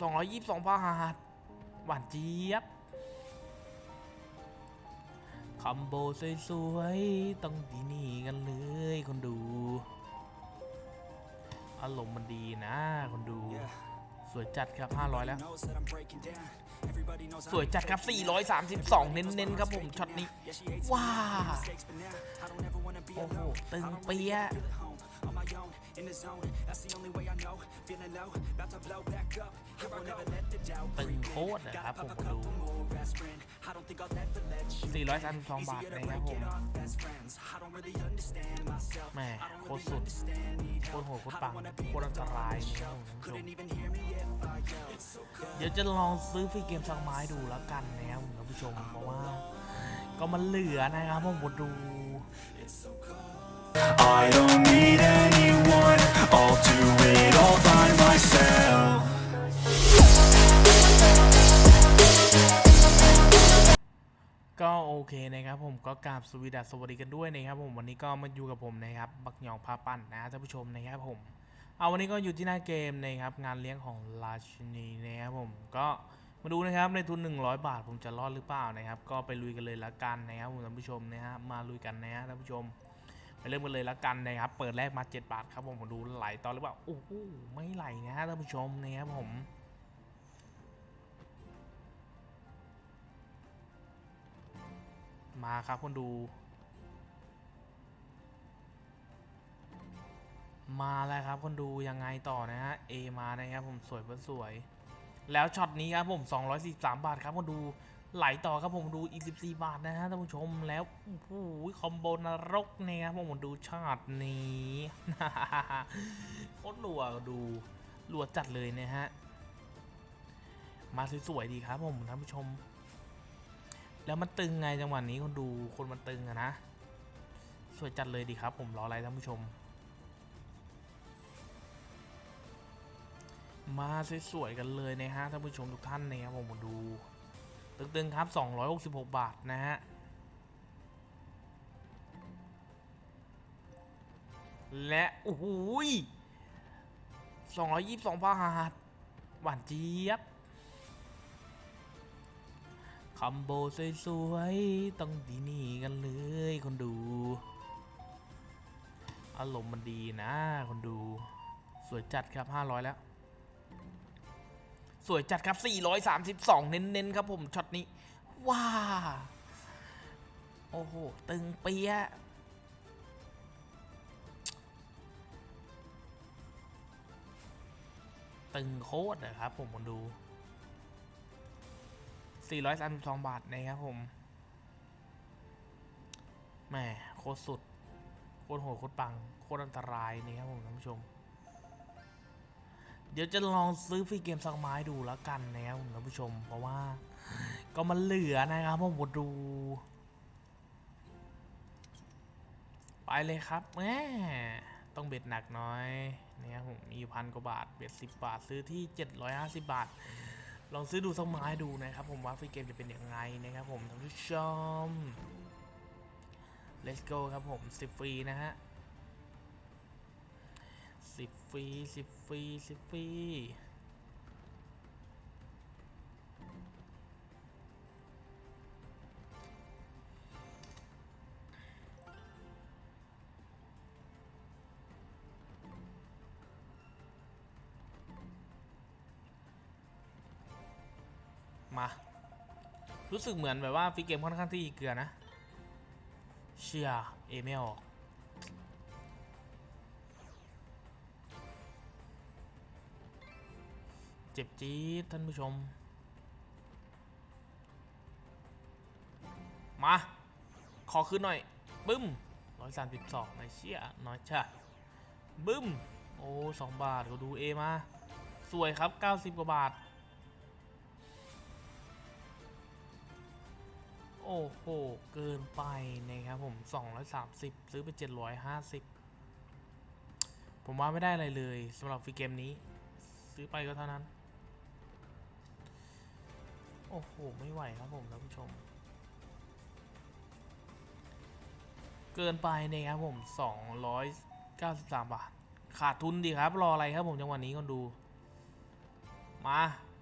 222 บาท หวานเจี๊ยบคอมโบสวยๆ ต้องดีนี่กันเลยคนดู อารมณ์มันดีนะคนดู สวยจัดครับ 500 แล้ว สวยจัดครับ 432 เน้นๆ ครับผมช็อตนี้ ว้า โอ้โห ตึงเปียะตึงโคตรนะครับผมดู432บาทนะครับผมแหม่โคตรสุดโคตรโหดโคตรปังโคตรอันตรายนะครับผมท่านผู้ชมเดี๋ยวจะลองซื้อฟรีเกมสักไม้ดูแล้วกันนะครับผมท่านผู้ชมเพราะว่า ก็มันเหลือนะครับผมมาดู I don't need anyone, I'll do it all by myself. ก็โอเคนะครับผมก็กราบสวีดัสสวัสดีกันด้วยนะครับผมวันนี้ก็มาอยู่กับผมนะครับบักหยองพาปั่นนะท่านผู้ชมนะครับผมเอาวันนี้ก็อยู่ที่หน้าเกมนะครับงานเลี้ยงของราชินีนะครับผมก็มาดูนะครับในทุน 100 บาทผมจะรอดหรือเปล่านะครับ ก็ไปลุยกันเลยละกันนะครับผมท่านผู้ชมนะฮะมาลุยกันนะฮะท่านผู้ชม เริ่มกันเลยละกันนะครับ เปิดแรกมา 7 บาทครับผมมาดูไหลต่อหรือเปล่า โอ้โห ไม่ไหลนะฮะท่านผู้ชมนะครับผม มาครับคนดู มาแล้วครับคนดูยังไงต่อนะฮะ A มานะครับผมสวยเพื่อสวย แล้วช็อตนี้ครับผม 243 บาทครับคนดู ไหลต่อครับผมดูอีก 14 บาทนะฮะท่านผู้ชมแล้วโอ้โหคอมโบนรกเนี่ยครับผมดูช็อตนี้โคตรรัวดูรัวจัดเลยนะฮะมาสวยๆดีครับผมท่านผู้ชม แล้วมันตึงไงจังหวะนี้คนดูคนมันตึงอะนะสวยจัดเลยดีครับ ผมรออะไรท่านผู้ชม มาสวยๆกันเลยนะฮะท่านผู้ชมทุกท่านนะครับผมมดู ตึงๆ ครับ 266 บาท นะฮะ และ โอ้โหย222 บาท หวานเจี๊ยบคอมโบสวยๆ ต้องดีนี่กันเลยคนดู อารมณ์มันดีนะคนดู สวยจัดครับ 500 แล้ว สวยจัดครับ 432 เน้นๆ ครับผมช็อตนี้ ว้า โอ้โห ตึงเปียะตึงโคตรนะครับผมคนดู 432 บาทนะครับผมแหมโคตรสุด โคตรโหดโคตรปัง โคตรอันตรายนี่ครับผมท่านผู้ชม เดี๋ยวจะลองซื้อฟรีเกมสักไม้ดูแล้วกันนะครับท่านผู้ชม เพราะว่า ก็มันเหลือนะครับผมมาดู ไปเลยครับแหมต้องเบ็ดหนักน้อยนะครับผมมีพันกว่าบาท เบ็ด10บาทซื้อที่ 750 บาท ลองซื้อดูสักไม้ดูนะครับ ผมว่าฟรีเกมจะเป็นยังไงนะครับผมท่านผู้ชม let's go ครับผม10ฟรีนะฮะ 10ฟรี10ฟรี10ฟรีมา รู้สึกเหมือนแบบว่าฟีเกมค่อนข้างที่เกลือนะ เชียเอไม่ออก เจ็บจี๊ดท่านผู้ชม มา ขอขึ้นหน่อย บึ้มร้อยสามสิบสองไอเชี่ยน้อยจ้ะบึ้ม โอ้สองบาทก็ดูเอมา สวยครับ90กว่าบาท โอ้โห เกินไปนะครับผม230ซื้อไป750ผมว่าไม่ได้อะไรเลยสำหรับฟรีเกมนี้ ซื้อไปก็เท่านั้น อ้โห ไม่ไหวครับผมท่านผู้ชม เกินไปนะครับผม 293 บาท ขาดทุนดีครับ รออะไรครับผมจังหวะนี้คนดู มา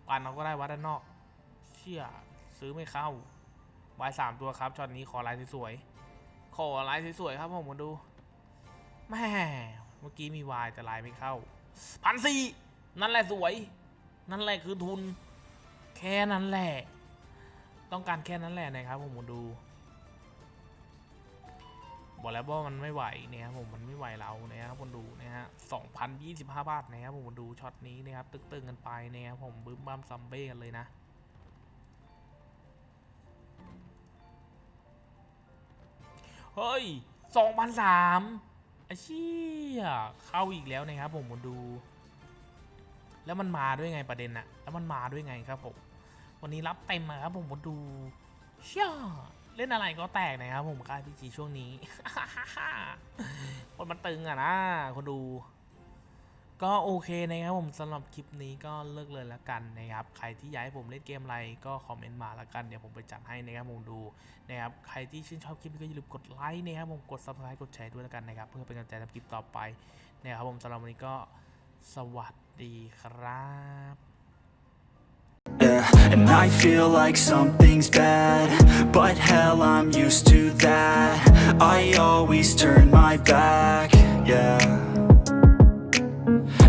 ปันเราก็ได้วัดด้านนอก เชี่ย ซื้อไม่เข้าวายสามตัวครับช็อตนี้ขอลายสวยๆขอลายสวยๆครับผมมาดูแม่เมื่อกี้มีวายแต่ลายไม่เข้าพันสี่นั่นแหละสวย นั่นแหละคือทุน แค่นั้นแหละ ต้องการแค่นั้นแหละนะครับผมมาดู บอกแล้วว่ามันไม่ไหวเนี่ยครับผมมันไม่ไหวเรานะครับคนดูนะฮะสองพันยี่สิบห้าบาทนะครับผมมาดูช็อตนี้นะครับตึงๆกันไปนะครับผมบึ้มบ้ามซัมเบ้กันเลยนะเฮ้ยสองพันสามไอ้เชี่ยเข้าอีกแล้วนะครับผมมาดู แล้วมันมาด้วยไงประเด็นอะแล้วมันมาด้วยไงครับผม วันนี้รับเต็มอะครับผมมาดูเชี่ยเล่นอะไรก็แตกนะครับผมค่ายพีจีช่วงนี้ คนมันตึงอะนะคนดู ก็โอเคนะครับผมสำหรับคลิปนี้ก็เลิกเลยละกันนะครับ ใครที่อยากให้ผมเล่นเกมอะไรก็คอมเมนต์มาละกันเดี๋ยวผมไปจัดให้นะครับผมดูนะครับใครที่ชื่นชอบคลิปนี้ก็อย่าลืมกดไลค์นะครับผมกด subscribe กดแชร์ด้วยละกันนะครับ เพื่อเป็นกำลังใจทำคลิปต่อไปนะครับผมสำหรับวันนี้ก็สวัสดี ครับ Yeah, and I feel like something's bad But hell, I'm used to that I always turn my back, yeah